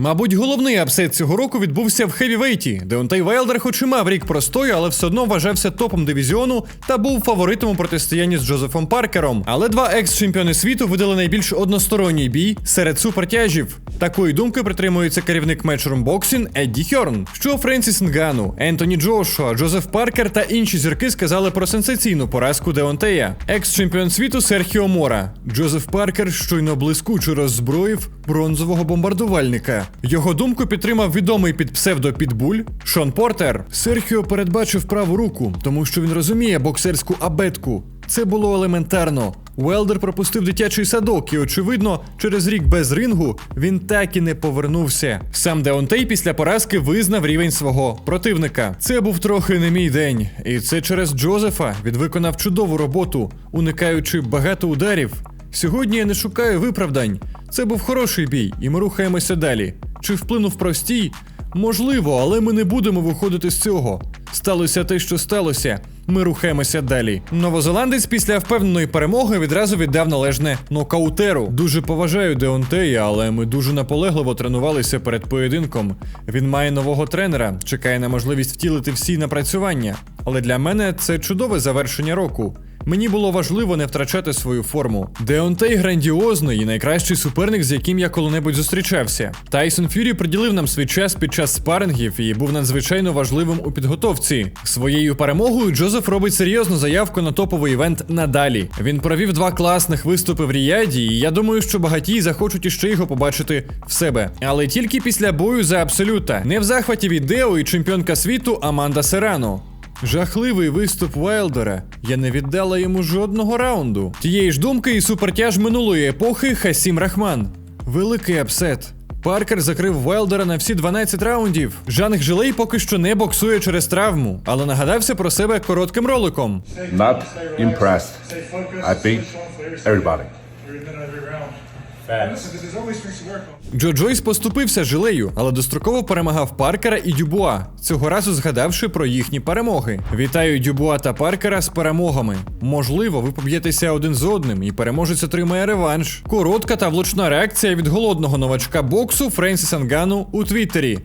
Мабуть, головний апсет цього року відбувся в хевівейті. Деонтей Вайлдер, хоч і мав рік простою, але все одно вважався топом дивізіону та був фаворитом у протистоянні з Джозефом Паркером. Але два екс-чемпіони світу видали найбільш односторонній бій серед супертяжів. Такої думки притримується керівник Matchroom Boxing Едді Хьорн. Що Френсіс Нгану, Ентоні Джошуа, Джозеф Паркер та інші зірки сказали про сенсаційну поразку Деонтея. Екс-чемпіон світу Серхіо Мора. Джозеф Паркер щойно блискуче роззброїв бронзового бомбардувальника. Його думку підтримав відомий під псевдо Підбуль Шон Портер. Серхіо передбачив праву руку, тому що він розуміє боксерську абетку. Це було елементарно. Уелдер пропустив дитячий садок, і, очевидно, через рік без рингу він так і не повернувся. Сам Деонтей після поразки визнав рівень свого противника. Це був трохи не мій день, і це через Джозефа він виконав чудову роботу, уникаючи багато ударів. Сьогодні я не шукаю виправдань. Це був хороший бій, і ми рухаємося далі. Чи вплинув простій? Можливо, але ми не будемо виходити з цього. Сталося те, що сталося. Ми рухаємося далі. Новозеландець після впевненої перемоги відразу віддав належне нокаутеру. Дуже поважаю Деонтея, але ми дуже наполегливо тренувалися перед поєдинком. Він має нового тренера, чекає на можливість втілити всі напрацювання. Але для мене це чудове завершення року. Мені було важливо не втрачати свою форму. Деонтей грандіозний і найкращий суперник, з яким я коли-небудь зустрічався. Тайсон Фюрі приділив нам свій час під час спарингів і був надзвичайно важливим у підготовці. Своєю перемогою Джозеф робить серйозну заявку на топовий івент надалі. Він провів два класних виступи в Ріяді, і я думаю, що багатії захочуть іще його побачити в себе. Але тільки після бою за абсолюта, не в захваті від Део і чемпіонка світу Аманда Серано. Жахливий виступ Вайлдера. Я не віддала йому жодного раунду. Тієї ж думки і супертяж минулої епохи Хасім Рахман. Великий апсет. Паркер закрив Вайлдера на всі 12 раундів. Жанг Жилей поки що не боксує через травму, але нагадався про себе коротким роликом. Not impressed. I beat everybody. Джо Джойс поступився жилею, але достроково перемагав Паркера і Дюбуа, цього разу згадавши про їхні перемоги. Вітаю Дюбуа та Паркера з перемогами. Можливо, ви поб'єтеся один з одним і переможець отримає реванш. Коротка та влучна реакція від голодного новачка боксу Френсіса Нгану у Твіттері.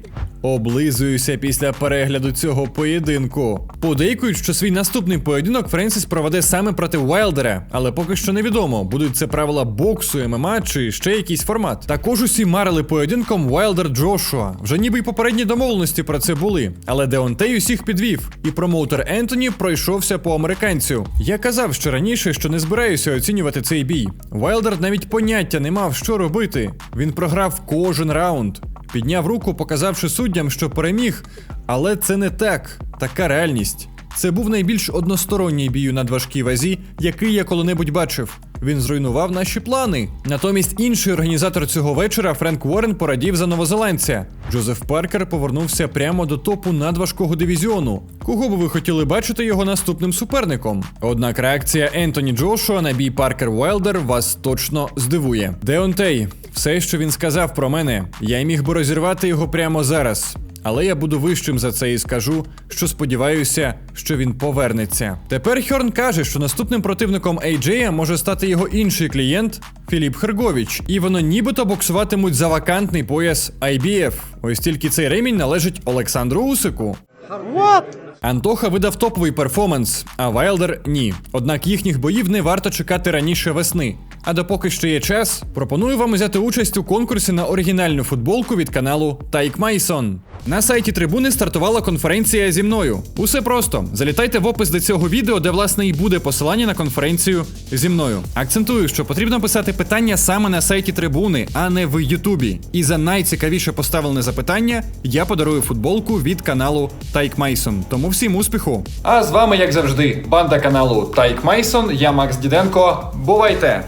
Облизуюся після перегляду цього поєдинку. Подейкують, що свій наступний поєдинок Френсіс проведе саме проти Уайлдера, але поки що невідомо, будуть це правила боксу, ММА чи ще якийсь формат. Також усі марили поєдинком Уайлдер Джошуа. Вже ніби й попередні домовленості про це були. Але Деонтей усіх підвів, і промоутер Ентоні пройшовся по американцю. Я казав ще раніше, що не збираюся оцінювати цей бій. Уайлдер навіть поняття не мав, що робити. Він програв кожен раунд. Підняв руку, показавши суддям, що переміг, але це не так, така реальність. Це був найбільш односторонній бій у надважкій вазі, який я коли-небудь бачив. Він зруйнував наші плани. Натомість інший організатор цього вечора, Френк Уоррен, порадів за новозеландця. Джозеф Паркер повернувся прямо до топу надважкого дивізіону. Кого би ви хотіли бачити його наступним суперником? Однак реакція Ентоні Джошуа на бій Паркер Уайлдер вас точно здивує. Деонтей, все, що він сказав про мене, я міг би розірвати його прямо зараз. Але я буду вищим за це і скажу, що сподіваюся, що він повернеться. Тепер Хьорн каже, що наступним противником AJ може стати його інший клієнт Філіп Херговіч, і воно нібито боксуватимуть за вакантний пояс IBF. Ось тільки цей ремінь належить Олександру Усику. Антоха видав топовий перформанс, а Вайлдер ні. Однак їхніх боїв не варто чекати раніше весни. А допоки ще є час, пропоную вам взяти участь у конкурсі на оригінальну футболку від каналу Тайк Майсон. На сайті трибуни стартувала конференція зі мною. Усе просто залітайте в опис до цього відео, де власне і буде посилання на конференцію зі мною. Акцентую, що потрібно писати питання саме на сайті трибуни, а не в Ютубі. І за найцікавіше поставлене запитання я подарую футболку від каналу Тайк Майсон. Тому всім успіху! А з вами, як завжди, банда каналу Тайк Майсон. Я Макс Діденко. Бувайте!